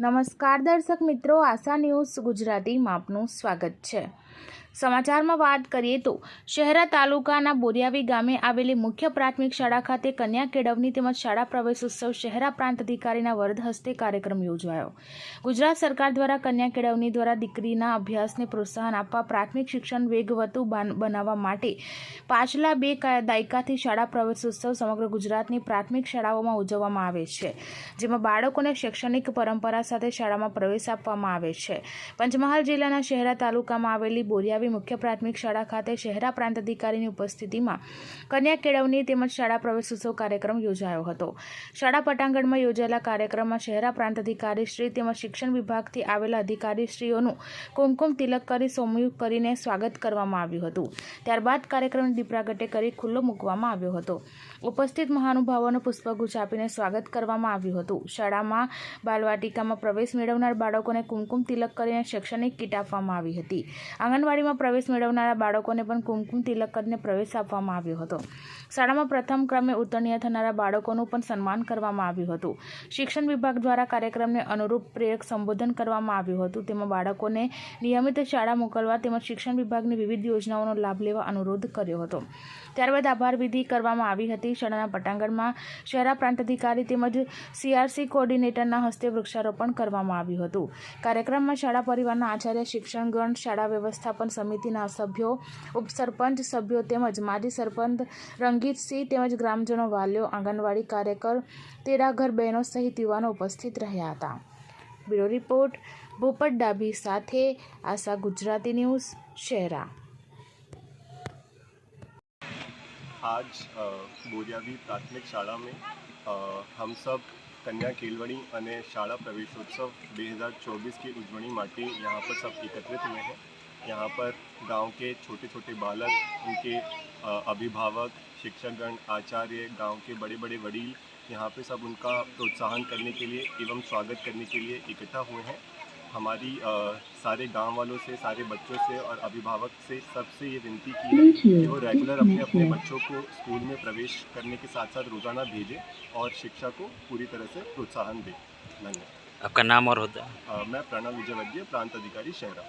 નમસ્કાર દર્શક મિત્રો આશા ન્યૂઝ ગુજરાતીમાં આપનું સ્વાગત છે. સમાચારમાં વાત કરીએ તો શહેરા તાલુકાના બોરિયાવી ગામે આવેલી મુખ્ય પ્રાથમિક શાળા ખાતે કન્યા કેળવણી તેમજ શાળા પ્રવેશોત્સવ શહેરા પ્રાંત અધિકારીના વરદ હસ્તે કાર્યક્રમ યોજાયો. ગુજરાત સરકાર દ્વારા કન્યા કેળવણી દ્વારા દીકરીના અભ્યાસને પ્રોત્સાહન આપવા પ્રાથમિક શિક્ષણ વેગવતું બાન- બનાવવા માટે પાછલા બે દાયકાથી શાળા પ્રવેશોત્સવ સમગ્ર ગુજરાતની પ્રાથમિક શાળાઓમાં ઉજવવામાં આવે છે, જેમાં બાળકોને શૈક્ષણિક પરંપરા સાથે શાળામાં પ્રવેશ આપવામાં આવે છે. પંચમહાલ જિલ્લાના શહેરા તાલુકામાં આવેલી બોરિયાવી મુખ્ય પ્રાથમિક શાળા ખાતે શહેરા પ્રાંત અધિકારીની ઉપસ્થિતિમાં કન્યા કેળવણી તેમજ શાળા પ્રવેશોત્સવ કાર્યક્રમ યોજાયો હતો. શાળા પટાંગણમાં યોજાયેલા કાર્યક્રમમાં શહેરા પ્રાંત અધિકારી શ્રી તેમજ શિક્ષણ વિભાગથી આવેલા અધિકારીશ્રીઓનું કુમકુમ તિલક કરી સૌમ્યુક કરીને સ્વાગત કરવામાં આવ્યું હતું. ત્યારબાદ કાર્યક્રમને દીપરાગટે કરી ખુલ્લો મૂકવામાં આવ્યો હતો. ઉપસ્થિત મહાનુભાવોને પુષ્પગુચ્છ આપીને સ્વાગત કરવામાં આવ્યું હતું. શાળામાં બાલવાટિકામાં પ્રવેશ મેળવનાર બાળકોને કુમકુમ તિલક કરીને શૈક્ષણિક કીટ આપવામાં આવી હતી. આંગણવાડીમાં પ્રવેશ મેળવનારા બાળકોને પણ કુમકુમ તિલક કરીને પ્રવેશ આપવામાં આવ્યો હતો. શાળામાં પ્રથમ ક્રમે ઉત્તીર્ણ થનારા બાળકોનું પણ સન્માન કરવામાં આવ્યું હતું. શિક્ષણ વિભાગ દ્વારા કાર્યક્રમને અનુરૂપ પ્રેરક સંબોધન કરવામાં આવ્યું હતું. તેમાં બાળકોને નિયમિત શાળા મોકલવા તેમજ શિક્ષણ વિભાગની વિવિધ યોજનાઓનો લાભ લેવા અનુરોધ કર્યો હતો. ત્યારબાદ આભાર વિધિ કરવામાં આવી હતી. શાળાના પટાંગણમાં શહેરા પ્રાંત અધિકારી તેમજ સીઆરસી કોઓર્ડિનેટરના હસ્તે વૃક્ષારોપણ કરવામાં આવ્યું હતું. કાર્યક્રમમાં શાળા પરિવારના આચાર્ય, શિક્ષણગણ, શાળા વ્યવસ્થાપન સમિતિના સભ્યો ઉપસરપંચ સભ્યો તેમજ માજી સરપંચ રંગીતસિંહ તેમજ ગ્રામજનો વાલીઓ આંગણવાડી કાર્યકર તેરાઘર બહેનો સહિત યુવાનો ઉપસ્થિત રહ્યા હતા બ્યુરો રિપોર્ટ ભૂપત ડાભી સાથે આશા ગુજરાતી ન્યૂઝ શહેરા आज अ, बोरियावी प्राथमिक शाला में अ, हम सब कन्या केलवणी અને શાળા પ્રવેશોત્સવ 2024 की उजवणी માટે यहाँ पर सब एकत्रित हुए हैं यहाँ पर गाँव के छोटे छोटे बालक उनके अभिभावक शिक्षकगण आचार्य गाँव के बड़े बड़े वडील यहाँ पे सब उनका प्रोत्साहन करने के लिए एवं स्वागत करने के लिए इकट्ठा हुए हैं। हमारी अ, सारे गाँव वालों से सारे बच्चों से और अभिभावक से सबसे ये विनती की है कि वो रेगुलर अपने अपने बच्चों को स्कूल में प्रवेश करने के साथ साथ रोज़ाना भेजें और शिक्षा को पूरी तरह से प्रोत्साहन दें। धन्यवाद। आपका नाम और होता? मैं प्रणव विजयवर्गीय प्रांत अधिकारी शहरा।